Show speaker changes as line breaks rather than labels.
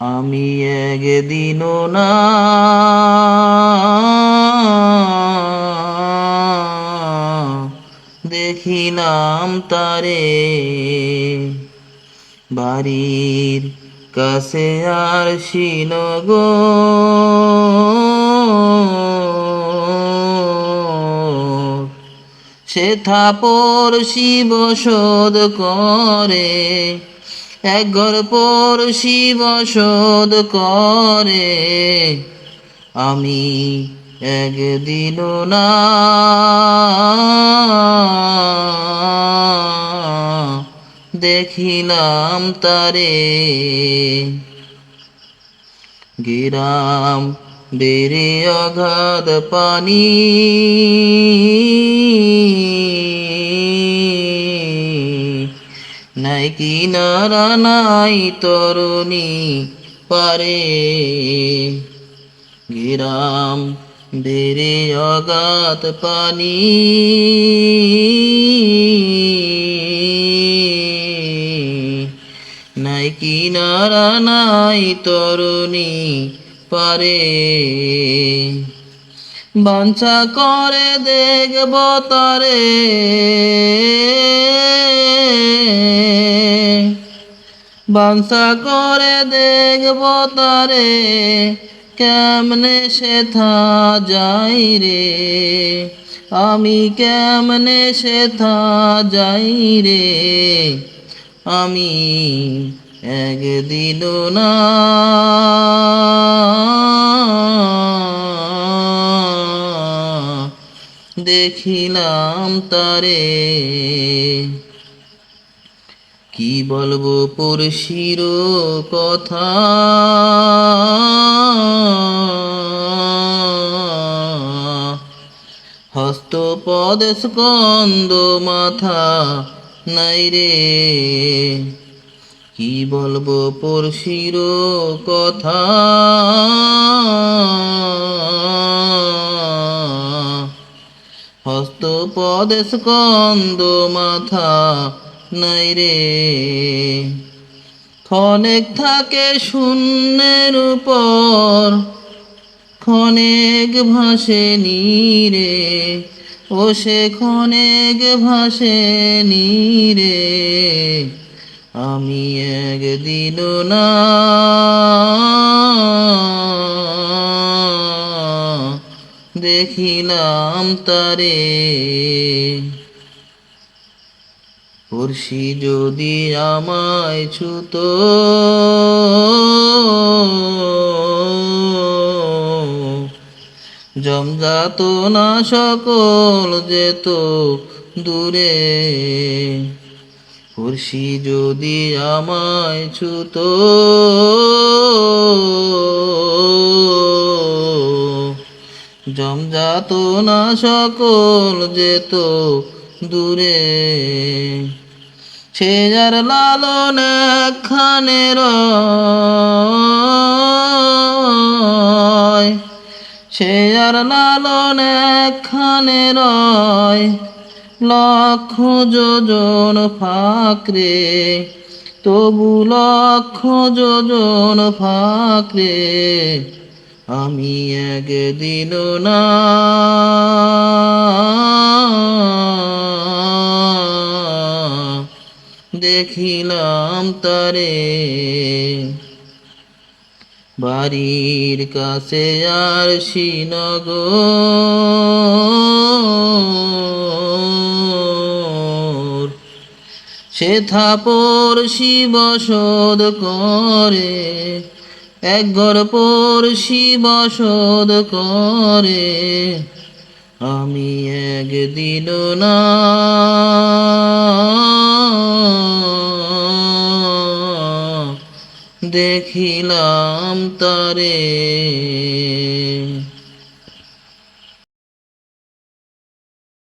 আমি একদিন না দেখিলাম তারে। বাড়ির কাছে আর শিনগো সে থাপর শিব শোধ করে। এক ঘর পর শিব শোধ করে। আমি একদিন না দেখিলাম তারে। গিরাম বেড়ে অগাধ পানি। নাই কিনারা নাই তরুণী পারে। গিরাম বেড়ে অগাধ পানি। নাই কিনারা নাই তরুণী পারে। বাঞ্ছা করে দেখব তারে। বাঞ্ছা করে দেখব তারে, কেমনে সে থা যাই রে? আমি কেমনে সে থা যাই রে? আমি একদিন না দেখিলাম তারে। কি বলব পড়শির কথা? হস্তপদ স্কন্দ মাথা নাই রে। কি বলব পড়শির কথা? হস্তপদ স্কন্দ মাথা নাই রে। ক্ষণেক থাকে শূন্যের উপর, ক্ষণেক ভাসে নীরে ও সে ক্ষণেক ভাসে নীরে আমি একদিন না দেখিলাম তারে। পড়শি যদি আমায় ছুত, জমজাত না সকল যেত দূরে। পড়শি যদি আমায় ছুত, জমজাত না সকল যেত দূরে। সে যার লালন খানে রয় সে আর লালন খানে রয় লক্ষ যোজন ফাকরে, তবু লক্ষ যোজন ফাঁকরে আমি একদিন না। দেখিলাম তারে। বাড়ির কাছে আর শ্রীনগর সে থাপর শিব শোধ করে, এক ঘর পর শিব শোধ করে। আমি একদিন না দেখিলাম তারে